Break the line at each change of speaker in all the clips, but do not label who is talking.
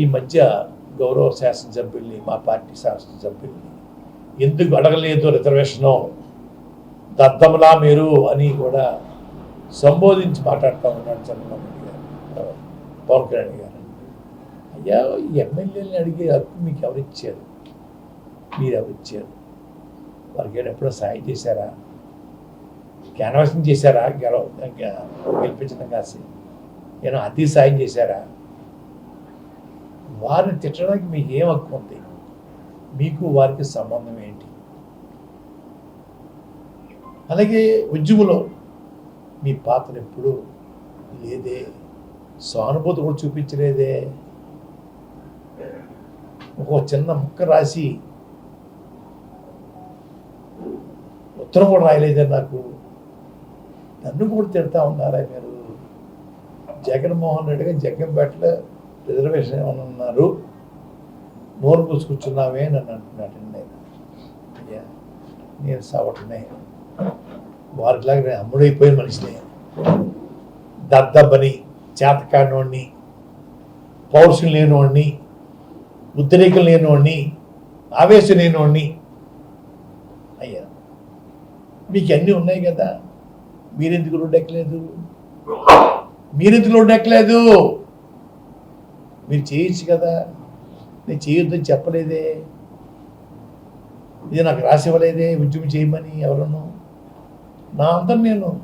ఈ మధ్య గౌరవ శాసనసభ్యుల్ని మా పార్టీ శాసనసభ్యుల్ని ఎందుకు అడగలేదు రిజర్వేషను? దద్దములా మీరు అని కూడా సంబోధించి మాట్లాడుతూ ఉన్నాడు చంద్రబాబు గారు పవన్ కళ్యాణ్ గారు. అయ్యా ఎమ్మెల్యేని అడిగే హక్కు మీకు ఎవరిచ్చారు? మీరు ఎవరిచ్చారు వారికి ఎప్పుడో సాయం చేశారా? క్యాన్వాసింగ్ చేశారా? గెలవ గెలిపించడం కాసి నేను అతి సాయం చేశారా? వారిని తిట్టడానికి మీకు ఏం హక్కు ఉంది? మీకు వారికి సంబంధం ఏంటి? అలాగే ఉద్యమంలో మీ పాత్ర ఎప్పుడు లేదే? సానుభూతి కూడా చూపించలేదే? ఒక చిన్న ముక్క రాసి ఉత్తరం కూడా రాయలేదే నాకు? నన్ను కూడా తిడతా ఉన్నారా మీరు? జగన్మోహన్ రెడ్డి గారు జగ్గంపేటలో రిజర్వేషన్ ఏమైనా ఉన్నారు? నోరు పూసుకొచ్చున్నావే నన్ను అంటున్నాడు నేను అయ్యా నేను సవటనే వారిలాగా నేను అమ్ముడైపోయిన మనిషిని. దద్దబ్బని చేతకాడినోడిని పౌరుషం లేనివాడిని ఉద్రేకం లేనివాడిని ఆవేశం లేనివాడిని అయ్యా మీకు అన్నీ ఉన్నాయి కదా. మీరెందుకు రోడ్డు ఎక్కలేదు? మీరెందుకు రోడ్డు ఎక్కలేదు? మీరు చేయొచ్చు కదా? నేను చేయొద్దని చెప్పలేదే. ఇది నాకు రాసివ్వలేదే ఉద్యమం చేయమని ఎవరను. నా అంతా నేను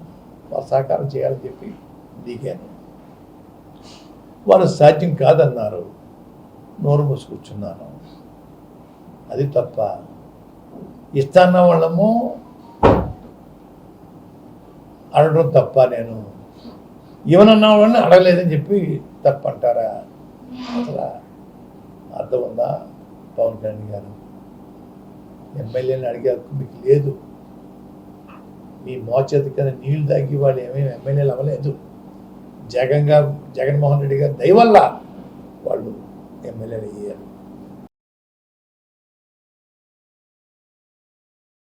వారు సహకారం చేయాలని చెప్పి దిగాను. వారు సాధ్యం కాదన్నారు. నోరు మూసుకూర్చున్నాను అది తప్ప ఇస్తాన్న వాళ్ళము అడగడం తప్ప నేను ఇవనన్న వాళ్ళని అడగలేదని చెప్పి తప్ప అంటారా? ఉందా? పవన్ కళ్యాణ్ గారు. ఎమ్మెల్యేని అడిగే హక్కు మీకు లేదు. మీ మోచేత కింద నీళ్ళు తాగి వాళ్ళు ఏమేమి ఎమ్మెల్యేలు అవ్వలేదు. జగన్ గారు జగన్మోహన్ రెడ్డి గారు దయవల్ల వాళ్ళు ఎమ్మెల్యేలు అయ్యారు.